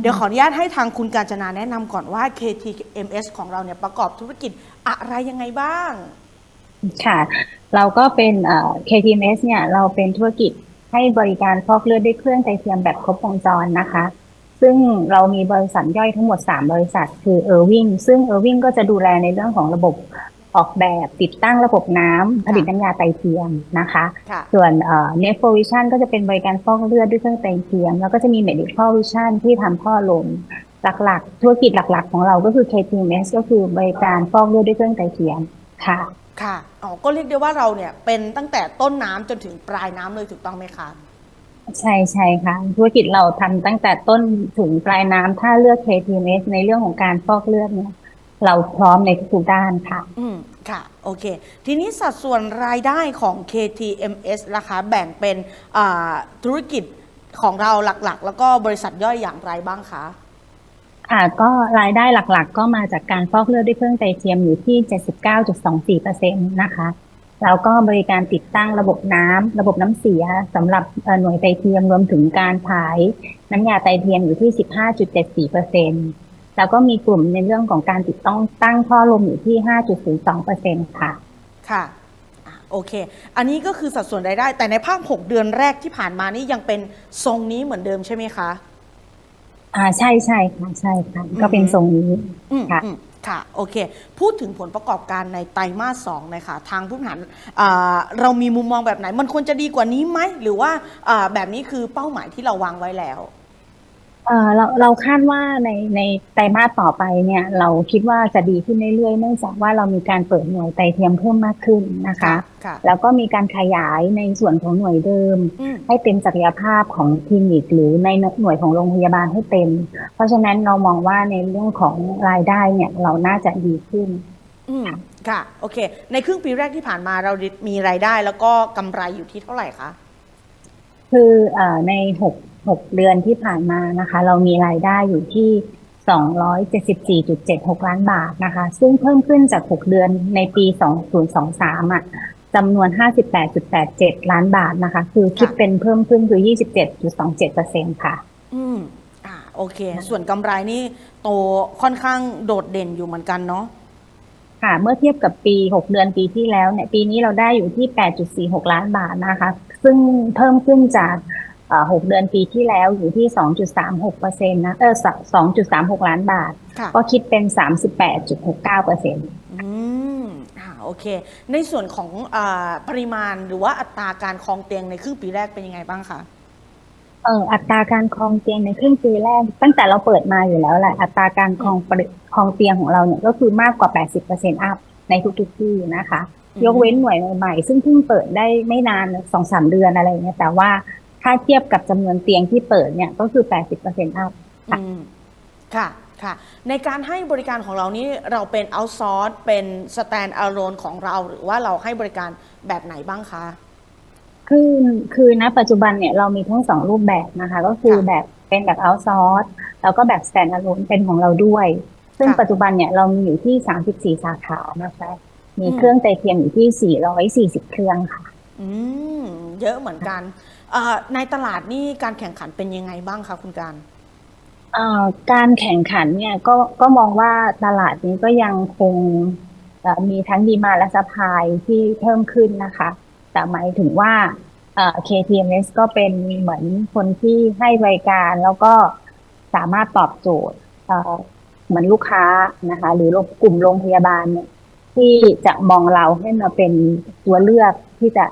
เดี๋ยวขออนุญาตให้ทางคุณการจนาแนะนำก่อนว่า KTMS ของเราเนี่ยประกอบธุรกิจอะไรยังไงบ้าง ค่ะ เราก็เป็นเอ่อ KTMS เนี่ยเราเป็นธุรกิจให้บริการฟอกเลือดด้วยเครื่องไตเทียมแบบครบวงจรนะคะ ซึ่งเรามีบริษัทย่อยทั้งหมด 3 บริษัท คือ Irving ซึ่ง Irving ก็จะดูแลในเรื่องของระบบ ออกแบบติดตั้งระบบน้ำผลิตน้ำยาไตเทียมนะคะค่ะส่วนเอ่อ n e p o Vision ก็จะเป็นบริการฟอกเลือดด้วยเครื่องไตเทียม แล้วก็จะมี Medical Vision ที่ทำท่อลมหลักๆ ธุรกิจหลักๆ ของเราก็คือ KTMS ก็คือบริการฟอกเลือดด้วยเครื่องไตเทียมค่ะ ค่ะอ๋อก็เรียกได้ว่าเราเนี่ยเป็นตั้งแต่ต้นน้ำจนถึงปลายน้ำเลยถูกต้องไหมคะใช่ใช่ค่ะ ธุรกิจเราทำตั้งแต่ต้นถึงปลายน้ำถ้าเลือก KTMS ในเรื่องของการฟอกเลือดเนี่ย เราพร้อมในทุกๆด้านค่ะ อืมค่ะ โอเค ทีนี้สัดส่วนรายได้ของ KTMS ราคาแบ่งเป็นอ่าธุรกิจของเราหลักๆ แล้วก็บริษัทย่อยอย่างไรบ้างคะ ค่ะก็รายได้หลักๆ ก็มาจากการฟอกเลือดด้วยเครื่องไตเทียมอยู่ที่ 79.24%นะคะ แล้วก็บริการติดตั้งระบบน้ำระบบน้ำเสียสำหรับเอ่อหน่วยไตเทียมรวมถึงการผายน้ำยาไตเทียมอยู่ที่ 15.74% แล้วก็มีกลุ่มในเรื่องของการติดตั้งตั้งท่อลมอยู่ที่ 5.02%ค่ะค่ะอะ โอเค อันนี้ก็คือสัดส่วนรายได้ แต่ในภาค 6 เดือนแรกที่ผ่านมานี่ยังเป็นทรงนี้เหมือนเดิมใช่ไหมคะ อ่า ใช่ใช่ค่ะ ใช่ค่ะ ก็เป็นอือฮึทรงนี้อืมค่ะอืมค่ะ โอเค พูดถึงผลประกอบการในไตรมาสสองหน่อยค่ะทางผู้บริหารอ่าเรามีมุมมองแบบไหน มันควรจะดีกว่านี้ไหม หรือว่าอ่าแบบนี้คือเป้าหมายที่เราวางไว้แล้ว เอ่อเราเราคาดว่าในในไตรมาสต่อไปเนี่ย เราคิดว่าจะดีขึ้นเรื่อยๆ เนื่องจากว่าเรามีการเปิดหน่วยไตเทียมเพิ่มมากขึ้นนะคะ ค่ะ แล้วก็มีการขยายในส่วนของหน่วยเดิม อืม ให้เต็มศักยภาพของคลินิกหรือในหน่วยของโรงพยาบาลให้เต็ม เพราะฉะนั้นเรามองว่าในเรื่องของรายได้เนี่ยเราน่าจะดีขึ้น อืม ค่ะ โอเค ในครึ่งปีแรกที่ผ่านมาเรามีรายได้แล้วก็กำไรอยู่ที่เท่าไหร่คะ คือเอ่อในหก หกเดือนที่ผ่านมานะคะ เรามีรายได้อยู่ที่ 274.76 ล้านบาทนะคะ ซึ่งเพิ่มขึ้นจาก 6 เดือนในปี 2023อะจำนวน 58.87 ล้านบาทนะคะ คือคิดเป็นเพิ่มขึ้นคือ 27.27%ค่ะอืมอ่าโอเค ส่วนกำไรนี่โตค่อนข้างโดดเด่นอยู่เหมือนกันเนาะค่ะ เมื่อเทียบกับปี 6 เดือนปีที่แล้วเนี่ยปีนี้เราได้อยู่ที่ 8.46 ล้านบาทนะคะ ซึ่งเพิ่มขึ้นจาก เอ่อ6เดือนปีที่แล้วอยู่ที่2.36%นะเออ2.36ล้านบาทค่ะก็คิดเป็น38.69%อืมอ่าโอเค ในส่วนของอาปริมาณหรือว่าอัตราการครองเตียงในครึ่งปีแรกเป็นยังไงบ้างคะเอออัตราการครองเตียงในครึ่งปีแรก ตั้งแต่เราเปิดมาอยู่แล้วแหละอัตราการครองปริครองเตียงของเราเนี่ยก็คือมากกว่า 80%อัพในทุกๆที่นะคะอืมยกเว้นหน่วยใหม่ๆซึ่งเพิ่งเปิดได้ไม่นานสองสามเดือนอะไรอย่างเงี้ยแต่ว่า ถ้าเทียบกับจำนวนเตียงที่เปิดเนี่ยก็คือ 80%อัพค่ะอืมค่ะค่ะ ในการให้บริการของเรานี่เราเป็นเอา s ซอร์ e เป็น stand alone ของเรา หรือว่าเราให้บริการแบบไหนบ้างคะคือคือณปัจจุบันเนี่ยเรามีทั้งสองรูปแบบนะคะ ก็คือค่ะแบบเป็นแบบ outsource แล้วก็แบบ stand alone เป็นของเราด้วย ซึ่งค่ะปัจจุบันเนี่ยเรามีอยู่ที่ 34 สาขานะคะมีอืมเครื่องไตเทียมอยู่ที่ 440 เครื่องค่ะ อืม เยอะเหมือนกันอ่า ในตลาดนี่การแข่งขันเป็นยังไงบ้างคะคุณการการแข่งขันเนี่ยก็ก็มองว่าตลาดนี้ก็ยังคงมีทั้งดีมาและซัพพลายที่เพิ่มขึ้นนะคะ แต่หมายถึงว่าเอ่อ KTMS ก็เป็นเหมือนคนที่ให้บริการแล้วก็สามารถตอบโจทย์เหมือนลูกค้านะคะ หรือกลุ่มโรงพยาบาลเนี่ยที่จะมองเราให้มาเป็นตัวเลือกที่จะ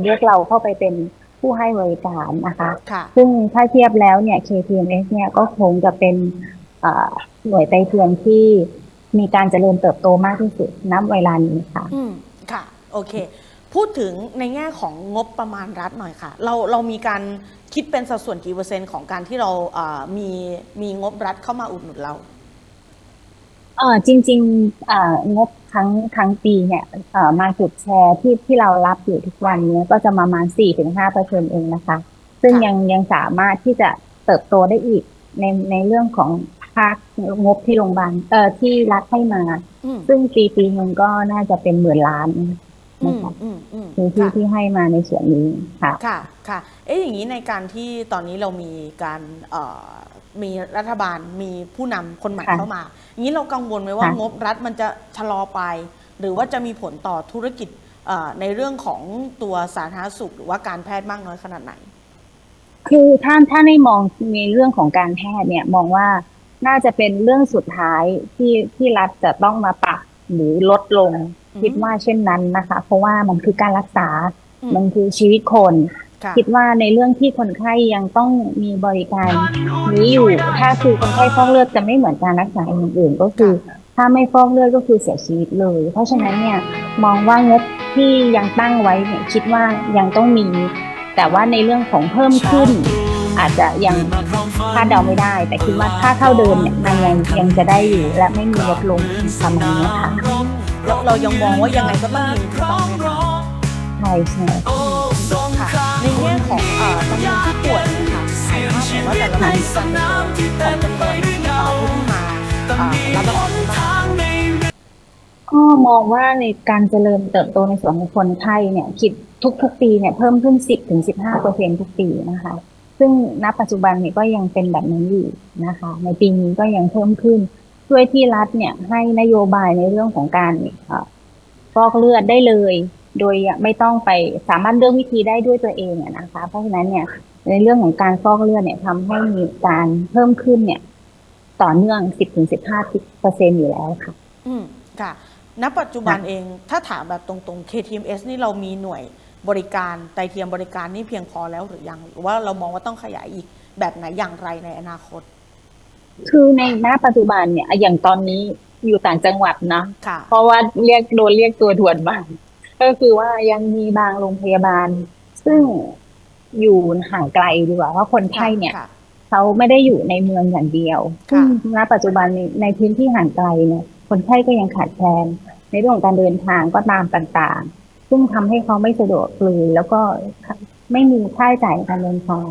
เลือกเราเข้าไปเป็น ผู้ให้บริการนะคะค่ะซึ่งถ้าเทียบแล้วเนี่ย KTMS เนี่ยก็คงจะเป็นเอ่อหน่วยไตเทียมที่มีการเจริญเติบโตมากที่สุดณเวลานี้ค่ะ อืมค่ะ โอเค พูดถึงในแง่ของงบประมาณรัฐหน่อยค่ะ เราเรามีการคิดเป็นสัดส่วนกี่เปอร์เซ็นต์ของการที่เราอ่ามีมีงบรัฐเข้ามาอุดหนุนเรา เออจริงๆเอ่องบทั้งทั้งปีเนี่ยเอ่อมาจุดแชร์ที่ที่เรารับอยู่ทุกวันเนี้ก็จะประมาณ4-5เปอร์เซ็นต์เองนะคะ ซึ่งค่ะยังยังสามารถที่จะเติบโตได้อีกในในเรื่องของภาคงบที่โรงพยาบาลเอ่อที่รัฐให้มาอืมซึ่งปีปีหนึงก็น่าจะเป็นหมื่นล้านอืนะมคะอืมอืมคือที่ค่ะที่ให้มาในส่วนนี้ค่ะ ค่ะ ค่ะ เอ๊ะอย่างนี้ในการที่ตอนนี้เรามีการเอ่อ มีรัฐบาลมีผู้นำคนใหม่ค่ะเข้ามาอย่างนี้เรากังวลไหมว่าค่ะงบรัฐมันจะชะลอไป หรือว่าจะมีผลต่อธุรกิจเอ่อในเรื่องของตัวสาธารณสุข หรือว่าการแพทย์มากน้อยขนาดไหน คือถ้าถ้าในมองในเรื่องของการแพทย์เนี่ยมองว่าน่าจะเป็นเรื่องสุดท้ายที่ที่รัฐจะต้องมาปรับหรือลดลงอืมคิดว่าเช่นนั้นนะคะ เพราะว่ามันคือการรักษาอืมมันคือชีวิตคน ค่ะคิดว่าในเรื่องที่คนไข้ยังต้องมีบริการนี้อยู่ ถ้าคือคนไข้ฟอกเลือดจะไม่เหมือนการรักษาอย่างอื่นก็คือ ถ้าไม่ฟอกเลือดก็คือเสียชีวิตเลย เพราะฉะนั้นเนี่ยมองว่างบที่ยังตั้งไว้เนี่ยคิดว่ายังต้องมี แต่ว่าในเรื่องของเพิ่มขึ้น อาจจะยังคาดเดาไม่ได้ แต่คิดว่าถ้าเท่าเดิมเนี่ยมันยังยังจะได้อยู่และไม่มีลดลงประมาณนี้ค่ะเราเรายังมองว่ายังไงก็ต้องมีถูกต้องไหมคะใช่ใช่ค่ะ ในแง่ของเอ่อจำนวนผู้ป่วยนะคะถ่ายภาพเห็นว่าแต่ละวันมีการเติบโตของจำนวนเอ่อผู้ที่มาเอ่อรับประทานบ้าก็มองว่าในการเจริญเติบโตในส่วนของคนไข้เนี่ยคิดทุกๆปีเนี่ยเพิ่มขึ้น 10ถึง15เปอร์เซ็นทุกปีนะคะ ซึ่งณปัจจุบันเนี่ยก็ยังเป็นแบบนั้นอยู่นะคะ ในปีนี้ก็ยังเพิ่มขึ้นด้วยที่รัฐเนี่ยให้นโยบายในเรื่องของการเอ่อฟอกเลือดได้เลย โดยไม่ต้องไปสามารถเลือกวิธีได้ด้วยตัวเองอะนะคะ เพราะฉะนั้นเนี่ยในเรื่องของการฟอกเลือดเนี่ยทำให้มีการเพิ่มขึ้นเนี่ย ต่อเนื่อง 10-15เปอร์เซ็นอยู่แล้วค่ะ อืมค่ะ ณ ปัจจุบันเองถ้าถามแบบตรงๆ KTMS นี่เรามีหน่วยบริการไตเทียมบริการนี่เพียงพอแล้วหรือยัง หรือว่าเรามองว่าต้องขยายอีกแบบไหนอย่างไรในอนาคต คือในณปัจจุบันเนี่ยอย่างตอนนี้อยู่ต่างจังหวัดนะค่ะเพราะว่าเรียกโดนเรียกตัวด่วนบ้าง ก็คือว่ายังมีบางโรงพยาบาล ซึ่งอยู่ห่างไกลดีกว่าเพราะคนไข้เนี่ยค่ะเขาไม่ได้อยู่ในเมืองอย่างเดียวค่ะซึ่งณปัจจุบันในในพื้นที่ห่างไกลเนี่ยคนไข้ก็ยังขาดแคลนในเรื่องของการเดินทางก็ตามต่างๆ ซึ่งทำให้เขาไม่สะดวกเลยแล้วก็ไม่มีค่าใช้จ่ายในการเดินทาง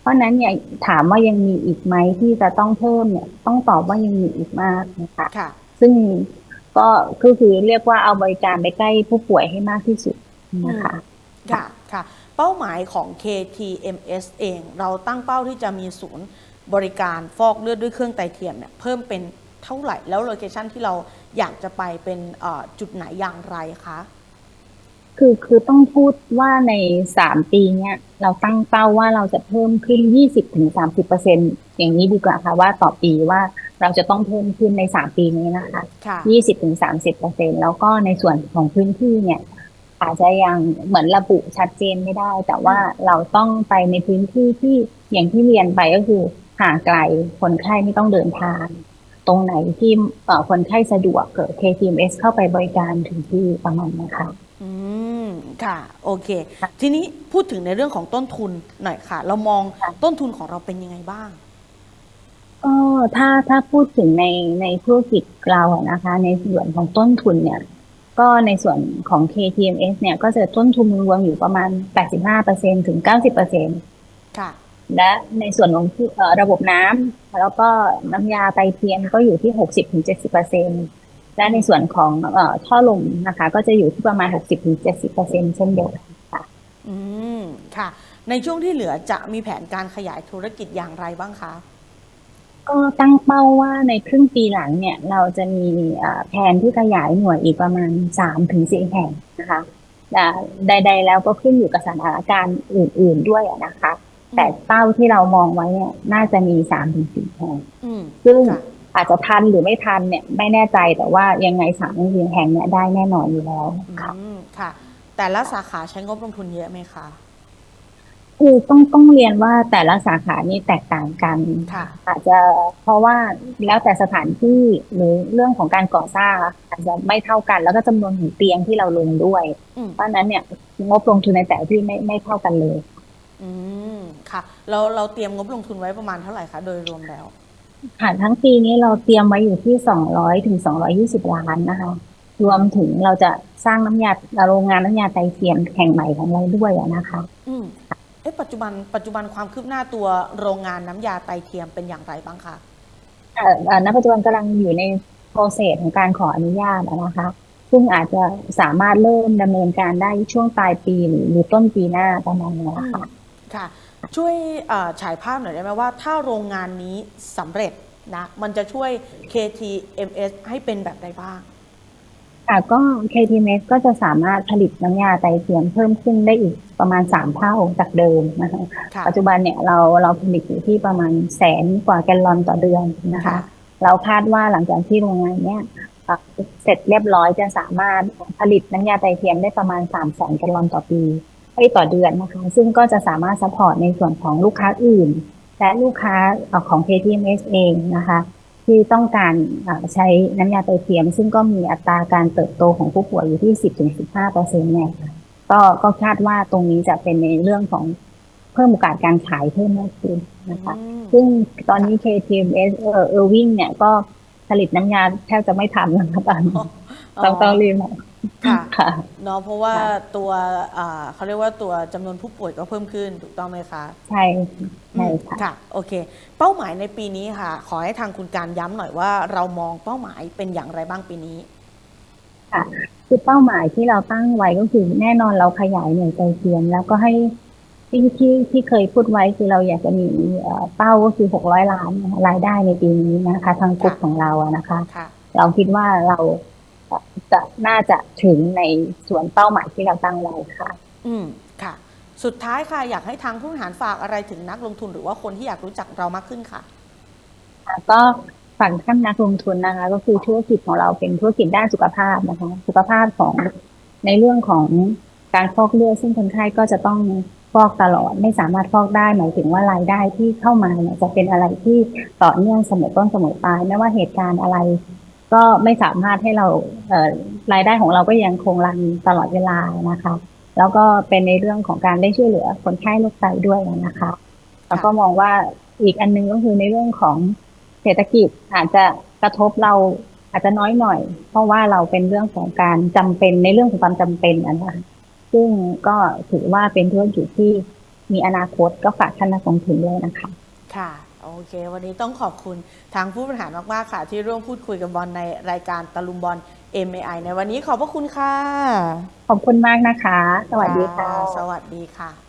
เพราะฉะนั้นเนี่ยถามว่ายังมีอีกไหมที่จะต้องเพิ่มเนี่ย ต้องตอบว่ายังมีอีกมากนะคะค่ะซึ่ง ก็ก็คือเรียกว่าเอาบริการไปใกล้ผู้ป่วยให้มากที่สุดนะคะค่ะค่ะ เป้าหมายของ KTMS เอง เราตั้งเป้าที่จะมีศูนย์บริการฟอกเลือดด้วยเครื่องไตเทียมเนี่ยเพิ่มเป็นเท่าไหร่ แล้วโลเคชันที่เราอยากจะไปเป็นเอ่อจุดไหนอย่างไรคะคือคือต้องพูดว่าในสามปีเนี่ยเราตั้งเป้าว่าเราจะเพิ่มขึ้นยี่สิบถึงสามสิบเปอร์เซ็นอย่างนี้ดีกว่าค่ะว่าต่อปีว่า เราจะต้องเพิ่มขึ้นในสามปีนี้นะคะค่ะยี่สิบถึงสามสิบเปอร์เซ็นแล้วก็ในส่วนของพื้นที่เนี่ย อาจจะยังเหมือนระบุชัดเจนไม่ได้ แต่ว่าเราต้องไปในพื้นที่ที่อย่างที่เรียนไปก็คือห่างไกลคนไข้ไม่ต้องเดินทาง ตรงไหนที่เอ่อคนไข้สะดวกเกิด KTMS เข้าไปบริการถึงที่ประมาณนะคะอืมค่ะ โอเคค่ะทีนี้พูดถึงในเรื่องของต้นทุนหน่อยค่ะ เรามองค่ะต้นทุนของเราเป็นยังไงบ้างก็ ถ้าถ้าพูดถึงในในธุรกิจเราอะนะคะ ในส่วนของต้นทุนเนี่ย ก็ในส่วนของ KTMS เนี่ย ก็จะต้นทุนรวมอยู่ประมาณ 85%ถึง 90%ค่ะ และในส่วนของที่เอ่อระบบน้ำแล้วก็น้ำยาไตเทียมก็อยู่ที่ 60-70%และในส่วนของเอ่อท่อลมนะคะ ก็จะอยู่ที่ประมาณ 60-70%เช่นเดียวกันอืม ค่ะ ในช่วงที่เหลือจะมีแผนการขยายธุรกิจอย่างไรบ้างคะ ก็ตั้งเป้าว่าในครึ่งปีหลังเนี่ยเราจะมีเอ่อแผนที่ขยายหน่วยอีกประมาณ3ถึง4แห่งนะคะแต่ใดๆแล้วก็ขึ้นอยู่กับสถานการณ์อื่น ๆด้วยอะนะคะ แต่เป้าที่เรามองไว้เนี่ยน่าจะมี3ถึง4แห่งอืมซึ่งค่ะอาจจะทันหรือไม่ทันเนี่ยไม่แน่ใจแต่ว่ายังไงสามถึงสี่แห่งเนี่ยได้แน่นอนอยู่แล้วค่ะอืมค่ะ แต่ละสาขาใช้งบลงทุนเยอะไหมคะ คือต้องต้องเรียนว่าแต่ละสาขานี่แตกต่างกันค่ะอาจจะเพราะว่าแล้วแต่สถานที่หรือเรื่องของการก่อสร้างอะอาจจะไม่เท่ากัน แล้วก็จำนวนของเตียงที่เราลงด้วยอืมเพราะฉะนั้นเนี่ยงบลงทุนในแต่ละที่ไม่ไม่เท่ากันเลย อืมค่ะ เราเราเตรียมงบลงทุนไว้ประมาณเท่าไหร่คะโดยรวมแล้วค่ะทั้งปีนี้เราเตรียมไว้อยู่ที่สองร้อยถึงสองร้อยี่สิบล้านนะคะ รวมถึงเราจะสร้างน้ำยาโรงงานน้ำยาไตเทียมแห่งใหม่ของเราด้วยอะนะคะ อืม เอ๊ะปัจจุบันปัจจุบันความคืบหน้าตัวโรงงานน้ำยาไตเทียมเป็นอย่างไรบ้างคะเอ่อเอ่อณปัจจุบันกำลังอยู่ในโปรเซสของการขออนุญาตอะนะคะ ซึ่งอาจจะสามารถเริ่มดำเนินการได้ช่วงปลายปีหรือหรือต้นปีหน้าประมาณนี้อืมค่ะค่ะ ช่วยเอ่อฉายภาพหน่อยได้ไหมว่า ถ้าโรงงานนี้สำเร็จนะมันจะช่วย KTMS ให้เป็นแบบใดบ้าง ค่ะก็ KTMS ก็จะสามารถผลิตน้ำยาไตเทียมเพิ่มขึ้นได้อีกประมาณ 3 เท่าจากเดิมนะคะค่ะปัจจุบันเนี่ยเราเราผลิตอยู่ที่ประมาณแสนกว่าแกลลอนต่อเดือนนะคะค่ะเราคาดว่าหลังจากที่โรงงานเนี่ยเอ่อเสร็จเรียบร้อยจะสามารถผลิตน้ำยาไตเทียมได้ประมาณ3 0 0แสนแกลลอนต่อปีไอ้ยต่อเดือนนะคะ ซึ่งก็จะสามารถซัพพอร์ตในส่วนของลูกค้าอื่น และลูกค้าเอ่อของ KTMS เองนะคะ ที่ต้องการเอ่อใช้น้ำยาไตเทียม ซึ่งก็มีอัตราการเติบโตของผู้ป่วยอยู่ที่ 10-15เปอร์เซ็นต์เนี่ยก็ก็คาดว่าตรงนี้จะเป็นในเรื่องของเพิ่มโอกาสการขายเพิ่มมากขึ้นนะคะอืมซึ่งตอนนี้ KTMS เอ่อเออร์วิงเนี่ยก็ผลิตน้ำยาแทบจะไม่ทันแล้วค่ะตอนนี้ ต้องต้องรีบมาค่ะค่ะเนาะเพราะว่าค่ะตัวอ่าเขาเรียกว่าตัวจำนวนผู้ป่วยก็เพิ่มขึ้นถูกต้องไหมคะใช่ใช่ค่ะค่ะโอเค เป้าหมายในปีนี้ค่ะ ขอให้ทางคุณการย้ำหน่อยว่า เรามองเป้าหมายเป็นอย่างไรบ้างปีนี้ค่ะคือเป้าหมายที่เราตั้งไว้ก็คือแน่นอนเราขยายหน่วยใจเทียมแล้วก็ให้ที่ที่ที่เคยพูดไว้คือเราอยากจะมีเอ่อเป้าก็คือหกร้อยล้านนะคะรายได้ในปีนี้นะคะ ทางกลุ่มค่ะของเราอะนะคะค่ะเราคิดว่าเราเอ่อ จะน่าจะถึงในส่วนเป้าหมายที่เราตั้งไว้ค่ะ อืมค่ะ สุดท้ายค่ะ อยากให้ทางผู้บริหารฝากอะไรถึงนักลงทุนหรือว่าคนที่อยากรู้จักเรามากขึ้นค่ะค่ะก็ฝั่งท่านนักลงทุนนะคะ ก็คือธุรกิจของเราเป็นธุรกิจด้านสุขภาพนะคะ สุขภาพของในเรื่องของการฟอกเลือดซึ่งคนไข้ก็จะต้องฟอกตลอดไม่สามารถฟอกได้หมายถึงว่ารายได้ที่เข้ามาเนี่ยจะเป็นอะไรที่ต่อเนื่องเสมอต้นเสมอปลายไม่ว่าเหตุการณ์อะไร ก็ไม่สามารถให้เราเรายได้ของเราก็ยังคงรันตลอดเวลานะคะ แล้วก็เป็นในเรื่องของการได้ช่วยเหลือคนไข้โรคไตด้วยนะคะแล้วก็มองว่าอีกอันหนึงก็คือในเรื่องของเศรษฐกิจอาจจะกระทบเราอาจจะน้อยหน่อย เพราะว่าเราเป็นเรื่องของการจำเป็นในเรื่องของความจำเป็นนนะคะซึ่งก็ถือว่าเป็นธุรกิจที่มีอนาคตก็ฝากท่านนักลงทุนด้วยนะคะ ค่ะ โอเค วันนี้ต้องขอบคุณทางผู้บริหารมากๆค่ะ ที่ร่วมพูดคุยกับบอลในรายการตะลุมบอล MAI ในวันนี้ขอบพระคุณค่ะ ขอบคุณมากนะคะ สวัสดีค่ะ สวัสดีค่ะ